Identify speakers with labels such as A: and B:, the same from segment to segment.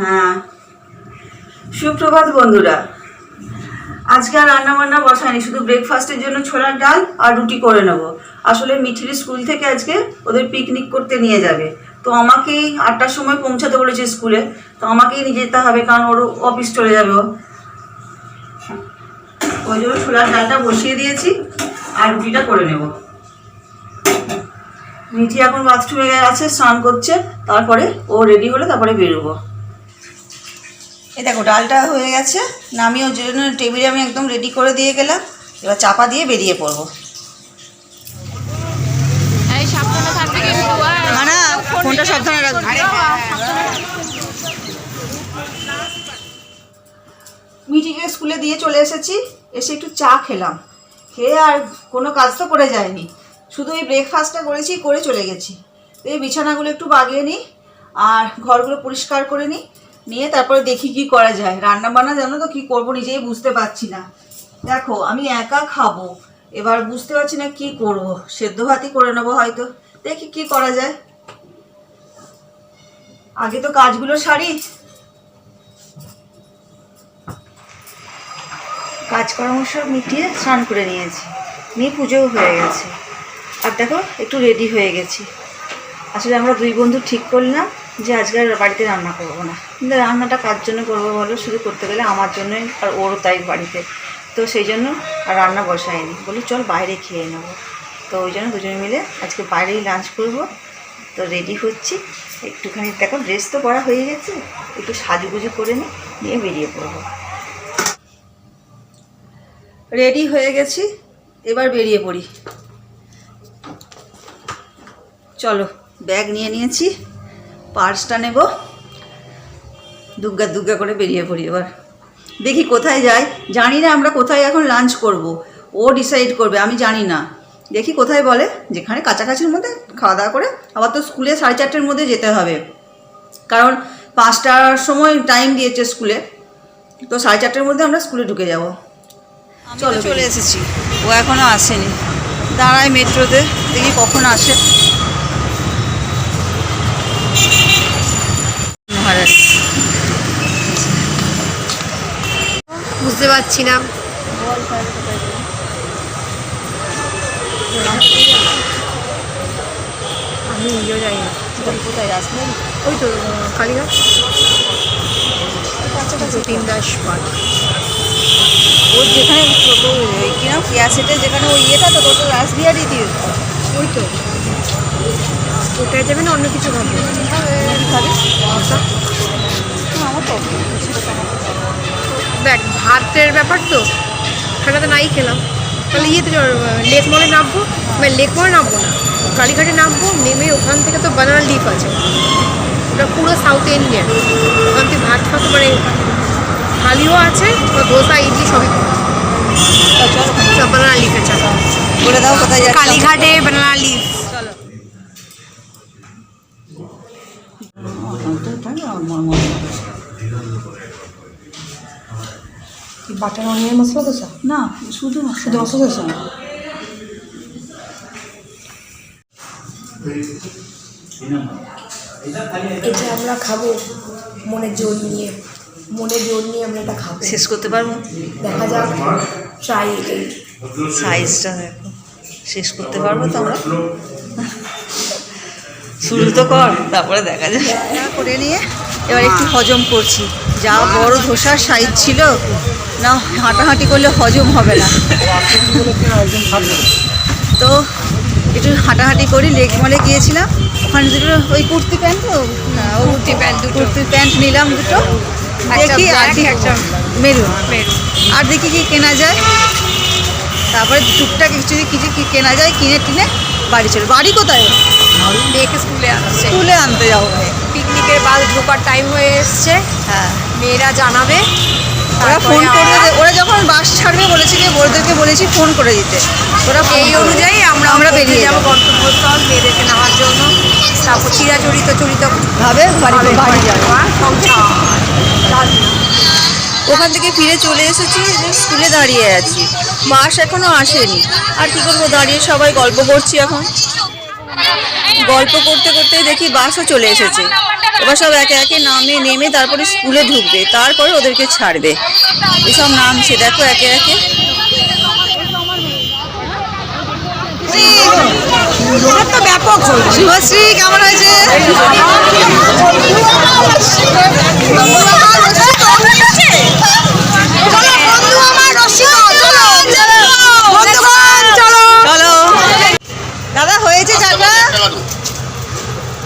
A: হ্যাঁ। সুপ্রভাত বন্ধুরা। আজকে আর রান্না বান্না বসায়নি, শুধু ব্রেকফাস্টের জন্য ছোলার ডাল আর রুটি করে নেব। আসলে মিঠির স্কুল থেকে আজকে ওদের পিকনিক করতে নিয়ে যাবে। তো আমাকেই আটটার সময় পৌঁছাতে বলেছে স্কুলে, তো আমাকেই নিয়ে যেতে হবে, কারণ ওর অফিস চলে যাবে ও। ওই জন্য ছোলার ডালটা বসিয়ে দিয়েছি আর রুটিটা করে নেব। মিঠি এখন বাথরুমে আছে স্নান করছে, তারপরে ও রেডি হলে তারপরে বেরোবো। এই দেখো ডালটা হয়ে গেছে। নামিয়ে জন্য টেবিলে আমি একদম রেডি করে দিয়ে গেলাম। এবার চাপা দিয়ে বেরিয়ে পড়ব। মানা ফোনটা সাবধানে রাখবে মিটিকে স্কুলে দিয়ে চলে এসেছি। এসে একটু চা খেলাম। খেয়ে আর কোনো কাজ তো করে যায়নি। শুধু এই ব্রেকফাস্টটা করেছি করে চলে গেছি। এই বিছানাগুলো একটু বাগিয়ে নিই। আর ঘরগুলো পরিষ্কার করে নিই। নিয়ে তারপরে দেখি কি করা যায়। রান্না বান্না জানো তো কি করব নিজেই বুঝতে পারছি না। দেখো, আমি একা খাব। এবার বুঝতে পারছি না কি করব। সেদ্ধ ভাতই করে নেব হয়তো। দেখি কি করা যায়। আগে তো কাজগুলো সারি। কাজকর্ম সব মিটিয়ে স্নান করে নিয়েছি। নিয়ে পুজোও হয়ে গেছে। আর দেখো, একটু রেডি হয়ে গেছি। আসলে আমরা দুই বন্ধু ঠিক করলাম। যে আজকে আর বাড়িতে রান্না করব না। কিন্তু রান্নাটা কার জন্য করব বলো? শুধু করতে গেলে আমার জন্যই আর ওরও তাই বাড়িতে। তো সেই জন্য আর রান্না বসায়নি। বলি চল বাইরে খেয়ে নেব। তো ওই জন্য দুজনে মিলে আজকে বাইরেই লাঞ্চ করব। তো রেডি হচ্ছি। একটুখানি দেখো ড্রেস তো পরা হয়ে গেছে। একটু সাজুগুজু করে নিই নিয়ে বেরিয়ে পড়ব। রেডি হয়ে গেছি। এবার বেরিয়ে পড়ি। চলো ব্যাগ নিয়ে নিয়েছি। পার্সটা নেব। দুগ্গা দুগ্গা করে বেরিয়ে পড়ি এবার। দেখি কোথায় যাই। জানি না আমরা কোথায় এখন লাঞ্চ করব। ও ডিসাইড করবে আমি জানি না। দেখি কোথায় বলে। যেখানে কাছাকাছির মধ্যে খাওয়া দাওয়া করে। আবার তো স্কুলে সাড়ে চারটের মধ্যে যেতে হবে। কারণ পাঁচটার সময় টাইম দিয়েছে স্কুলে। তো সাড়ে চারটের মধ্যে আমরা স্কুলে ঢুকে যাব। চলো চলে এসেছি। ও এখনও আসেনি। দাঁড়ায় মেট্রোতে। দেখি কখন আসে।
B: বুঝতে পারছি না। আমি নিজেও না।
A: কোথায়
B: ওই তো আহ, কালীঘাট। যতীন দাস
A: ওর যেখানে সেটে যেখানে ওই ইয়েটা তো রাসবিহারি দিয়ে
B: ওই তো। যাবে না অন্য কিছু ভাববে?
A: খাবে।
B: আচ্ছা।
A: আমার তো
B: দেখ ভাতের ব্যাপার তো। সেটা তো নাই খেলাম। তাহলে ইয়েতে লেক মলে নামবো? মানে লেক মলে নামবো না। কালীঘাটে নামবো নেমে ওখান থেকে তো বানানা লিফ আছে। ওটা পুরো সাউথ ইন্ডিয়ান ওখান থেকে ভাত ফাত মানে থালিও আছে বা দোসা ইডলি সবই সব বানানা লিফের চা
A: বলে দাও কোথায়
B: কালীঘাটে বানানা লিফ
A: চলো।
C: বাটার অনিয়ন মশলা দোসা
A: না শুধু
C: শুধু মশলা দোসা এটা আমরা খাব মনের জোর নিয়ে। মনের জোর নিয়ে আমরা এটা খাব।
A: শেষ করতে পারব?
C: দেখা যাক ট্রাই এটাই
A: সাইজটা দেখো। শেষ করতে পারব তো আমরা? শুরু তো কর তারপরে দেখা যায় করে নিয়ে। এবার একটু হজম করছি। যা বড় ধোসার সাইজ ছিল না হাঁটাহাঁটি করলে হজম হবে না। তো একটু হাঁটাহাঁটি করি লেক মলে গিয়েছিলাম। ওখানে দুটো ওই কুর্তি প্যান্ট তো? ও কুর্তি প্যান্ট দুটো। কুর্তি প্যান্ট নিলাম দুটো। দেখি আর কি মেরুন। আর দেখি কি কেনা যায়। তারপরে টুকটাক কিছু কিছু কি কেনা যায় কিনে টিনে বাড়ি চলে। বাড়ি কোথায়?
B: মেয়েকে স্কুলে আসছে।
A: স্কুলে আনতে যাব।
B: পিকনিকের বাস ঢোকার টাইম হয়ে এসছে।
A: হ্যাঁ।
B: মেয়েরা জানাবে।
A: ওরা ফোন করবে ওরা যখন বাস ছাড়বে বলেছে যে ওদেরকে বলেছি ফোন করে দিতে। ওরা
B: এই অনুযায়ী আমরা
A: আমরা বেরিয়ে যাব
B: গন্তব্যস্থল মেয়েদেরকে নেওয়ার জন্য। তারপর চিরাচরিত চরিত
A: ভাবে বাড়ি বাড়ি যাবে ওখান থেকে ফিরে চলে এসেছি স্কুলে দাঁড়িয়ে আছি। মাস এখনও আসেনি। আর কি করব? দাঁড়িয়ে সবাই গল্প করছি এখন। গল্প করতে করতে দেখি বাসও চলে এসেছে। এবার সব একে একে নামে নেমে তারপরে স্কুলে ঢুকবে তারপরে ওদেরকে ছাড়বে। এসব নামছে দেখো একে একে।
C: তো ব্যাপক হয়েছে
A: কেমন হয়েছে দাদা হয়েছে চাটা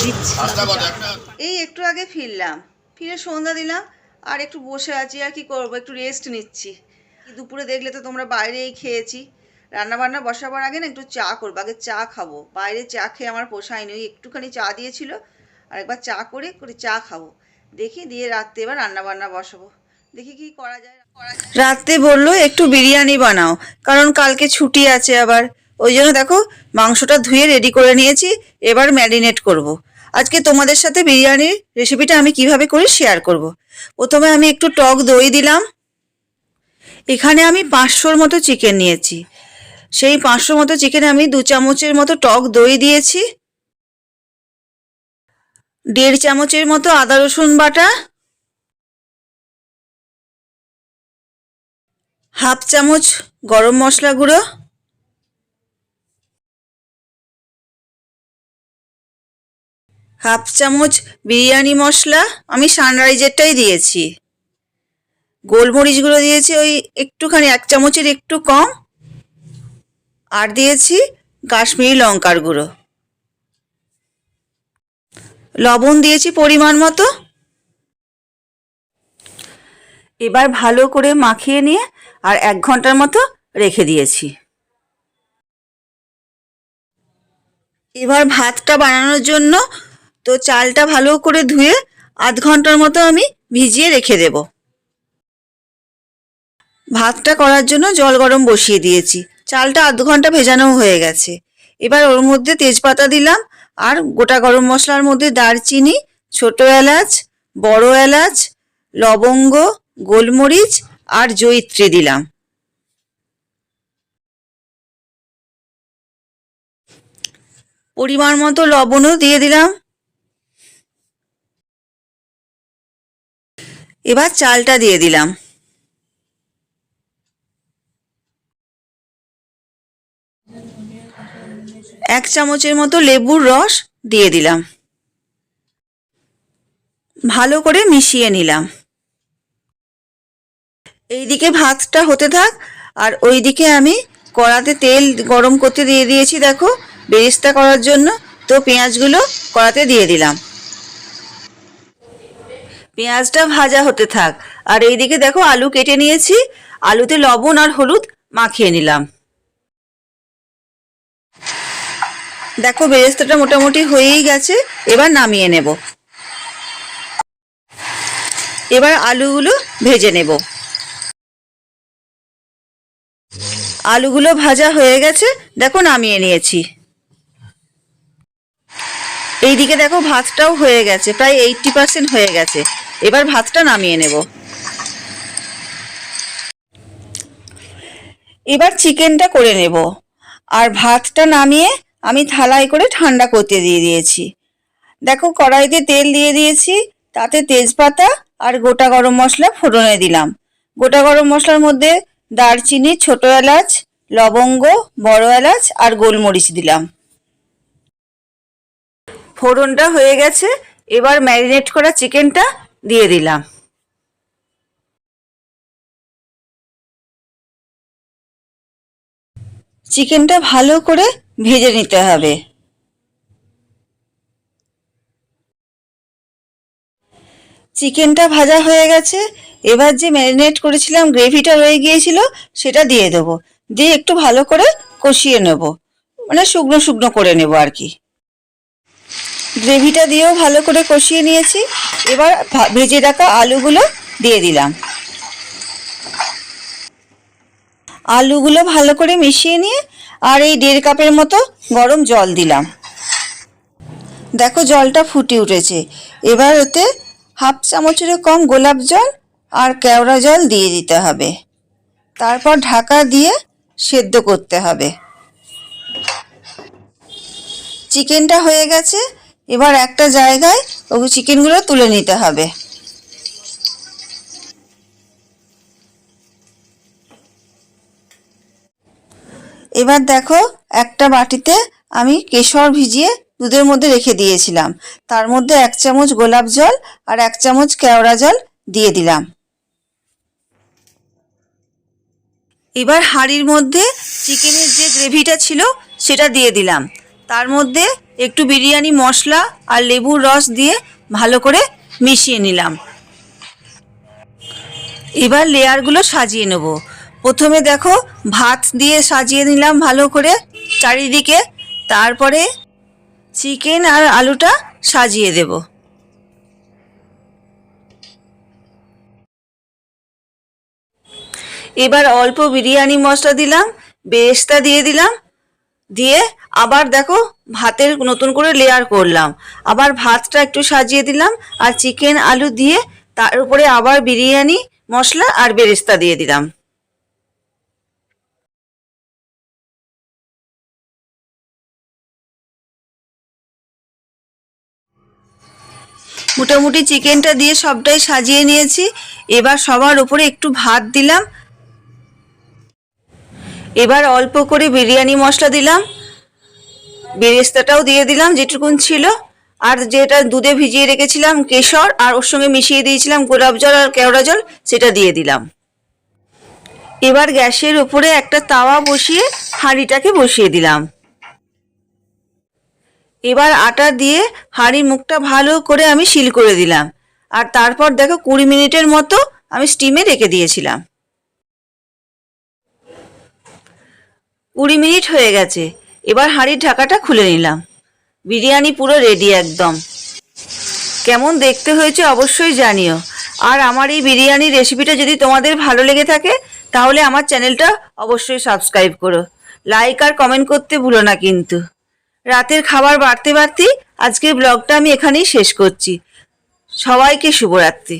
A: দিচ্ছি। এই একটু আগে ফিরলাম। ফিরে সন্ধ্যা দিলাম, আর একটু বসে আছি, আর কি করব? একটু রেস্ট নিচ্ছি। দুপুরে দেখলে তো তোমরা বাইরেই খেয়েছি। রান্নাবান্না বসাবার আগে না একটু চা করব। আগে চা খাব। বাইরে চা খেয়ে আমার পোষায়নি ওই একটুখানি চা দিয়েছিল, আর একবার চা করে করে চা খাব। দেখি দিয়ে রাত্রে এবার রান্না বান্না বসাবো। দেখি কি করা যায়। রাত্রে বলল, একটু বিরিয়ানি বানাও, কারণ কালকে ছুটি আছে আবার। ওই জন্য দেখো, মাংসটা ধুয়ে রেডি করে নিয়েছি, এবার ম্যারিনেট করব। আজকে তোমাদের সাথে বিরিয়ানির রেসিপিটা আমি কীভাবে করি শেয়ার করব। প্রথমে আমি একটু টক দই দিলাম। এখানে আমি পাঁচশোর মতো চিকেন নিয়েছি। সেই পাঁচশোর মতো চিকেনে আমি দু চামচের মতো টক দই দিয়েছি। দেড় চামচের মতো আদা রসুন বাটা। হাফ চামচ গরম মশলা গুঁড়ো। হাফ চামচ বিরিয়ানি মশলা আমি সানরাইজেরটাই দিয়েছি। গোলমরিচ গুঁড়ো দিয়েছি ওই একটুখানি, এক চামচের একটু কম। আর দিয়েছি কাশ্মীরি লঙ্কার গুঁড়ো। লবণ দিয়েছি পরিমাণ মতো। এবার ভালো করে মাখিয়ে নিয়ে আর এক ঘণ্টার মতো রেখে দিয়েছি। এবার ভাতটা বানানোর জন্য তো চালটা ভালো করে ধুয়ে আধ ঘণ্টার মতো আমি ভিজিয়ে রেখে দেব। ভাতটা করার জন্য জল গরম বসিয়ে দিয়েছি। চালটা আধ ঘণ্টা ভেজানো হয়ে গেছে। এবার ওর মধ্যে তেজপাতা দিলাম আর গোটা গরম মশলার মধ্যে দারচিনি, ছোট এলাচ, বড় এলাচ, লবঙ্গ, গোলমরিচ আর জয়িত্রী দিলাম। পরিমাণ মতো লবণও দিয়ে দিলাম। এবার চালটা দিয়ে দিলাম। এক চামচের মতো লেবুর রস দিয়ে দিলাম। ভালো করে মিশিয়ে নিলাম। এইদিকে ভাতটা হতে থাক, আর ওইদিকে আমি কড়াতে তেল গরম করতে দিয়ে দিয়েছি, দেখো, বেরিস্তা করার জন্য। তো পেঁয়াজগুলো কড়াতে দিয়ে দিলাম। পেঁয়াজটা ভাজা হতে থাক। আর এইদিকে দেখো আলু কেটে নিয়েছি। আলুতে লবণ আর হলুদ মাখিয়ে নিলাম। দেখো বেরেস্তাটা মোটামুটি হয়েই গেছে। এবার নামিয়ে নেব। এবার আলুগুলো ভেজে নেব। আলুগুলো ভাজা হয়ে গেছে। দেখো নামিয়ে নিয়েছি। এইদিকে দেখো ভাতটাও হয়ে গেছে। প্রায় এইটটি পার্সেন্ট হয়ে গেছে। এবার ভাতটা নামিয়ে নেব। এবার চিকেনটা করে নেব। আর ভাতটা নামিয়ে আমি থালায় করে ঠান্ডা করতে দিয়ে দিয়েছি। দেখো কড়াইতে তেল দিয়ে দিয়েছি, তাতে তেজপাতা আর গোটা গরম মশলা ফোড়নে দিলাম। গোটা গরম মশলার মধ্যে দারচিনি, ছোট এলাচ, লবঙ্গ, বড় এলাচ আর গোলমরিচ দিলাম। ফোড়নটা হয়ে গেছে। এবার ম্যারিনেট করা চিকেনটা দিয়ে দিলাম। চিকেনটা ভালো করে ভেজে নিতে হবে। চিকেনটা ভাজা হয়ে গেছে। এবার যে ম্যারিনেট করেছিলাম, গ্রেভিটা রয়ে গিয়েছিল, সেটা দিয়ে দেবো। দিয়ে একটু ভালো করে কষিয়ে নেব। মানে শুকনো শুকনো করে নেব আর কি। গ্রেভিটা দিয়েও ভালো করে কষিয়ে নিয়েছি। এবার ভেজে রাখা আলুগুলো দিয়ে দিলাম। আলুগুলো ভালো করে মিশিয়ে নিয়ে আর এই দেড় কাপের মতো গরম জল দিলাম। দেখো জলটা ফুটে উঠেছে। এবার ওতে হাফ চামচেরও কম গোলাপ জল আর কেওড়া জল দিয়ে দিতে হবে। তারপর ঢাকা দিয়ে সেদ্ধ করতে হবে। চিকেনটা হয়ে গেছে। এবার একটা জায়গায় ওই চিকেনগুলো তুলে নিতে হবে। এবার দেখো, একটা বাটিতে আমি কেশর ভিজিয়ে দুধের মধ্যে রেখে দিয়েছিলাম। তার মধ্যে এক চামচ গোলাপ জল আর এক চামচ কেওড়া জল দিয়ে দিলাম। এবার হাঁড়ির মধ্যে চিকেনের যে গ্রেভিটা ছিল, সেটা দিয়ে দিলাম। তার মধ্যে একটু বিরিয়ানি, মশলা আর লেবুর রস দিয়ে ভালো করে মিশিয়ে নিলাম। এবার লেয়ারগুলো সাজিয়ে নেব। প্রথমে দেখো ভাত দিয়ে সাজিয়ে নিলাম ভালো করে চারিদিকে। তারপরে চিকেন আর আলুটা সাজিয়ে দেব। এবার অল্প বিরিয়ানি মশলা দিলাম, বেরেস্তা দিয়ে দিলাম দিয়ে আবার দেখো ভাতের নতুন করে লেয়ার করলাম। আবার ভাতটা একটু সাজিয়ে দিলাম আর চিকেন আলু দিয়ে তার উপরে আবার বিরিয়ানি, মশলা আর বেরেস্তা দিয়ে দিলাম। মোটামুটি চিকেনটা দিয়ে সবটাই সাজিয়ে নিয়েছি। এবার সবার উপরে একটু ভাত দিলাম। এবার অল্প করে বিরিয়ানি মশলা দিলাম। বেরেস্তাটাও দিয়ে দিলাম, যেটুকুন ছিল। আর যেটা দুধে ভিজিয়ে রেখেছিলাম কেশর, আর ওর সঙ্গে মিশিয়ে দিয়েছিলাম গোলাপ জল আর কেওড়া জল, সেটা দিয়ে দিলাম। এবার গ্যাসের উপরে একটা তাওয়া বসিয়ে হাঁড়িটাকে বসিয়ে দিলাম। এবার আটা দিয়ে হাঁড়ির মুখটা ভালো করে আমি সিল করে দিলাম। আর তারপর দেখো কুড়ি মিনিটের মতো আমি স্টিমে রেখে দিয়েছিলাম। কুড়ি মিনিট হয়ে গেছে। এবার হাঁড়ির ঢাকাটা খুলে নিলাম। বিরিয়ানি পুরো রেডি একদম। কেমন দেখতে হয়েছে অবশ্যই জানিও। আর আমার এই বিরিয়ানির রেসিপিটা যদি তোমাদের ভালো লেগে থাকে, তাহলে আমার চ্যানেলটা অবশ্যই সাবস্ক্রাইব করো। লাইক আর কমেন্ট করতে ভুলো না কিন্তু। রাতের খাবার বাড়তে বাড়তেই আজকের ব্লগটা আমি এখানেই শেষ করছি। সবাইকে শুভরাত্রি।